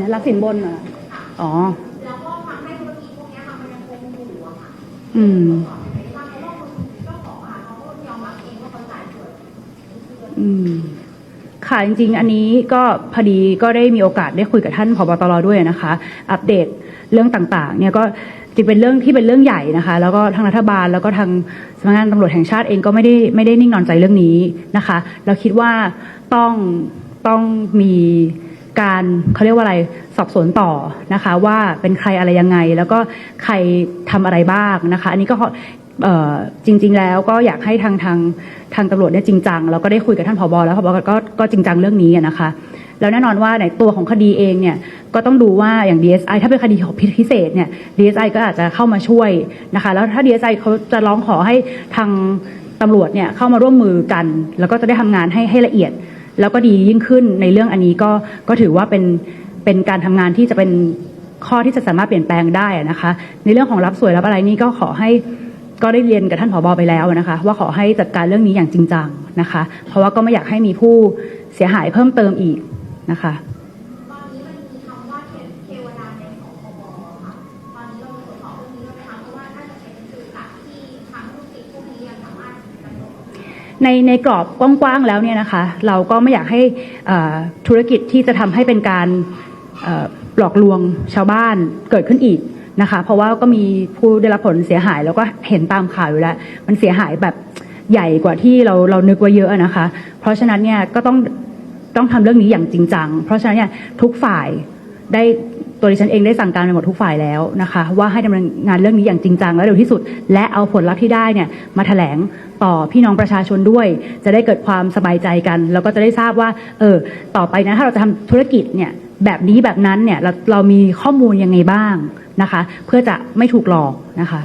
นะรับสินบนเหรออ๋อ แล้วก็ทำให้ธุรกิจพวกเนี้ยค่ะมันยังคงอยู่อะค่ะอืมตอบยังไงได้บ้างเพราะว่าคนเจ้าของอะค่ะเขาก็ยอมรับเองว่าเขาจ่ายสวยอืม ค่ะจริงๆ อันนี้ก็พอดีก็ได้มีโอกาสได้คุยกับท่านผบตรด้วยนะคะ อัปเดตเรื่องต่างๆ เนี่ยก็จริงเป็นเรื่องที่เป็นเรื่องใหญ่นะคะ แล้วก็ทางรัฐบาลแล้วก็ทางสำนักงานตำรวจแห่งชาติเองก็ไม่ได้ไม่ได้นิ่งนอนใจเรื่องนี้นะคะ เราคิดว่าต้องต้องมี การเขาเรียกว่าอะไรสอบสวนต่อนะคะ ว่าเป็นใครอะไรยังไง แล้วก็ใครทำอะไรบ้างนะคะ อันนี้ก็จริง ๆ แล้วก็อยากให้ทางทางทางตำรวจเนี่ยจริงจังแล้วก็ได้คุยกับท่านผบแล้วผบก็ก็จริงจังเรื่องนี้นะคะ แล้วแน่นอนว่าในตัวของคดีเองเนี่ยก็ต้องดูว่าอย่าง DSI ถ้าเป็นคดีของพิเศษเนี่ย DSI ก็อาจจะเข้ามาช่วยนะคะ แล้วถ้า DSI เขาจะร้องขอให้ทางตำรวจเนี่ยเข้ามาร่วมมือกัน แล้วก็จะได้ทำงานให้ให้ละเอียด แล้วก็ดียิ่งขึ้นในเรื่องอันนี้ก็ก็ถือว่าเป็นเป็นการทำงานที่จะเป็นข้อที่จะสามารถเปลี่ยนแปลงได้นะคะ ในเรื่องของรับสวยรับอะไรนี่ก็ขอให้ก็ได้เรียนกับท่านผอบอไปแล้วนะคะ ว่าขอให้จัดการเรื่องนี้อย่างจริงจังนะคะ เพราะว่าก็ไม่อยากให้มีผู้เสียหายเพิ่มเติมอีกนะคะ ตอนนี้มันมีคำว่าเในในกรอบกว้างๆแล้วเนี่ยนะคะ เราก็ไม่อยากให้ธุรกิจที่จะทำให้เป็นการหลอกลวงชาวบ้านเกิดขึ้นอีกนะคะ เพราะว่าก็มีผู้ได้รับผลเสียหายแล้วก็เห็นตามข่าวอยู่แล้ว มันเสียหายแบบใหญ่กว่าที่เราเรานึกไว้เยอะนะคะ เพราะฉะนั้นเนี่ยก็ต้องต้องทำเรื่องนี้อย่างจริงจัง เพราะฉะนั้นเนี่ยทุกฝ่ายได้ ตัวดิฉันเองได้สั่งการไปหมดทุกฝ่ายแล้วนะคะ ว่าให้ดำเนินงานเรื่องนี้อย่างจริงจังและเร็วที่สุด และเอาผลลัพธ์ที่ได้เนี่ยมาแถลงต่อพี่น้องประชาชนด้วย จะได้เกิดความสบายใจกัน แล้วก็จะได้ทราบว่า เออ ต่อไปนะถ้าเราจะทำธุรกิจเนี่ยแบบนี้แบบนั้นเนี่ยเราเรามีข้อมูลยังไงบ้างนะคะ เพื่อจะไม่ถูกหลอกนะคะ